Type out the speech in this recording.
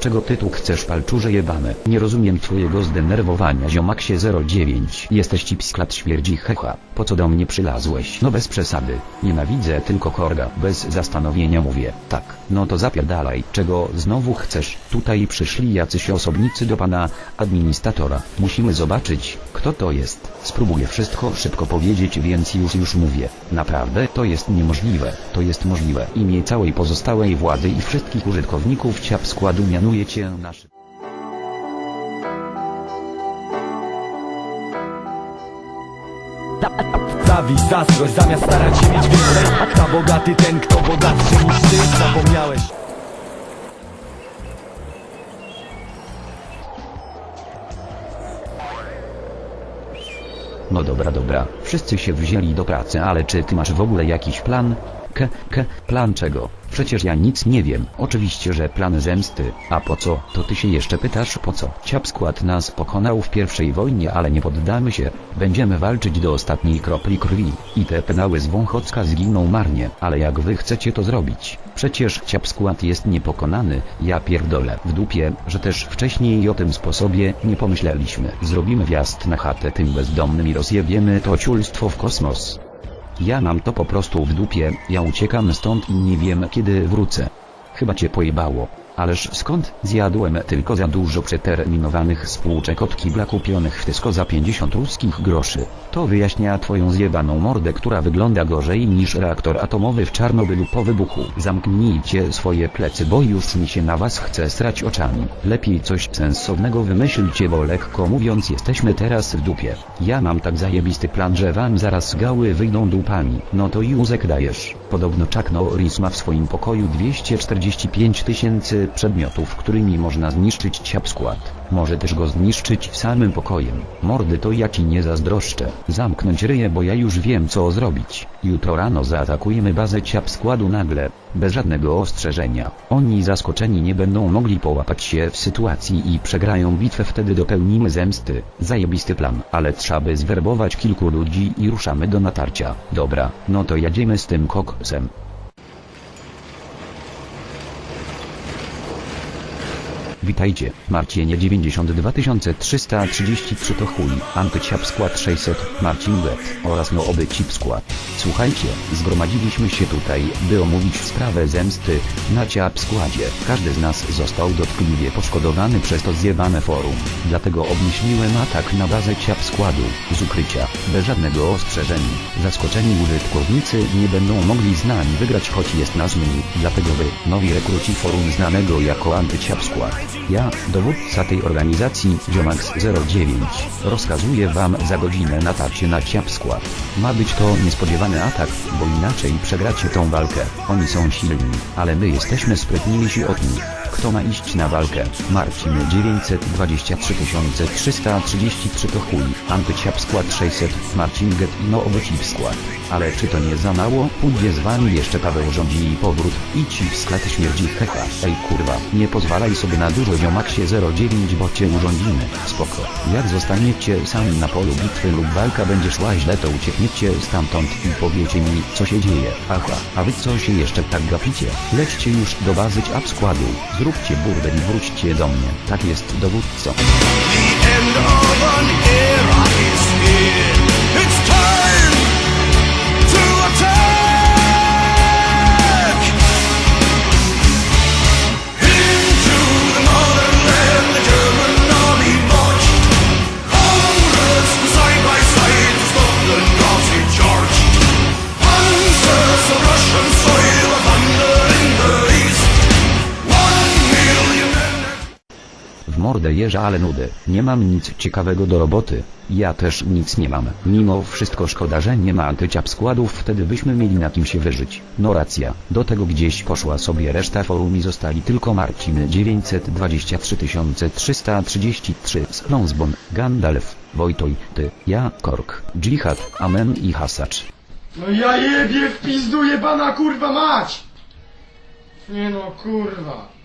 Czego ty tu chcesz palczurze jebane? Nie rozumiem twojego zdenerwowania ziomaksie 09. Jesteś cipsklat śmierdzi hecha. Po co do mnie przylazłeś? No bez przesady. Nienawidzę tylko korga. Bez zastanowienia mówię. Tak. No to zapierdalaj. Czego znowu chcesz? Tutaj przyszli jacyś osobnicy do pana administratora. Musimy zobaczyć, kto to jest. Spróbuję wszystko szybko powiedzieć, więc już już mówię. Naprawdę to jest niemożliwe. To jest możliwe. Imię całej pozostałej władzy i wszystkich użytkowników ciap składu mianuje cię nasz. Zawiść, zazdrość, zamiast starać się mieć więcej Ta bogaty ten, kto bogatszy niż ty Zapomniałeś No dobra dobra, wszyscy się wzięli do pracy, ale czy ty masz w ogóle jakiś plan? K, k, plan czego? Przecież ja nic nie wiem. Oczywiście, że plan zemsty. A po co? To ty się jeszcze pytasz po co? Ciap skład nas pokonał w pierwszej wojnie, ale nie poddamy się. Będziemy walczyć do ostatniej kropli krwi. I te penały z Wąchocka zginą marnie. Ale jak wy chcecie to zrobić? Przecież ciap skład jest niepokonany. Ja pierdolę w dupie, że też wcześniej o tym sposobie nie pomyśleliśmy. Zrobimy wjazd na chatę tym bezdomnym i rozjebiemy to ciulstwo w kosmos. Ja mam to po prostu w dupie, ja uciekam stąd i nie wiem kiedy wrócę. Chyba cię pojebało. Ależ skąd? Zjadłem tylko za dużo przeterminowanych spółczek od kibla kupionych w Tesco za 50 ruskich groszy. To wyjaśnia twoją zjebaną mordę, która wygląda gorzej niż reaktor atomowy w Czarnobylu po wybuchu. Zamknijcie swoje plecy, bo już mi się na was chce srać oczami. Lepiej coś sensownego wymyślcie, bo lekko mówiąc jesteśmy teraz w dupie. Ja mam tak zajebisty plan, że wam zaraz gały wyjdą dupami. No to Józek dajesz. Podobno Chuck Norris ma w swoim pokoju 245 tysięcy przedmiotów, którymi można zniszczyć ciap skład. Może też go zniszczyć samym pokojem. Mordy to ja ci nie zazdroszczę. Zamknąć ryję, bo ja już wiem co zrobić. Jutro rano zaatakujemy bazę ciap składu nagle, bez żadnego ostrzeżenia. Oni zaskoczeni nie będą mogli połapać się w sytuacji i przegrają bitwę wtedy dopełnimy zemsty. Zajebisty plan, ale trzeba by zwerbować kilku ludzi i ruszamy do natarcia. Dobra, no to jedziemy z tym koksem. Witajcie, Marcienie 92333 to chuj, Antyciap skład 600, Marcin Get oraz no oby Cip skład. Słuchajcie, zgromadziliśmy się tutaj, by omówić sprawę zemsty na Ciap składzie. Każdy z nas został dotkliwie poszkodowany przez to zjebane forum. Dlatego obmyśliłem atak na bazę Ciap składu, z ukrycia, bez żadnego ostrzeżenia. Zaskoczeni użytkownicy nie będą mogli z nami wygrać choć jest nas mniej, dlatego wy, nowi rekruci forum znanego jako Antyciap skład. Ja, dowódca tej organizacji, Ziomax09, rozkazuję wam za godzinę natarcie na Ciap skład. Ma być to niespodziewany atak, bo inaczej przegracie tą walkę. Oni są silni, ale my jesteśmy sprytniejsi od nich. Kto ma iść na walkę? Marcin 923 333 to chuj, Antyciap skład 600, Marcin Get no obocip skład. Ale czy to nie za mało? Pójdzie z wami jeszcze Paweł rządzi i powrót, i ci w sklat śmierdzi hecha. Ej kurwa, nie pozwalaj sobie na dużo ziomaksie 09 bo cię urządzimy. Spoko. Jak zostaniecie sami na polu bitwy lub walka będzie szła źle to uciekniecie stamtąd i powiecie mi co się dzieje. Aha, a wy co się jeszcze tak gapicie? Lećcie już do bazy up składu, zróbcie burdel i wróćcie do mnie. Tak jest dowódco. Mordę jeża ale nudy. Nie mam nic ciekawego do roboty. Ja też nic nie mam. Mimo wszystko szkoda, że nie ma antyciap składów, wtedy byśmy mieli na kim się wyżyć. No racja. Do tego gdzieś poszła sobie reszta forum i zostali tylko Marcin 923 333 Slonsbon, Gandalf, Wojtoj, ty, ja, Kork, Dżihad, Amen i Hasacz. No ja jebie w pizdu jebana kurwa mać! Nie no kurwa.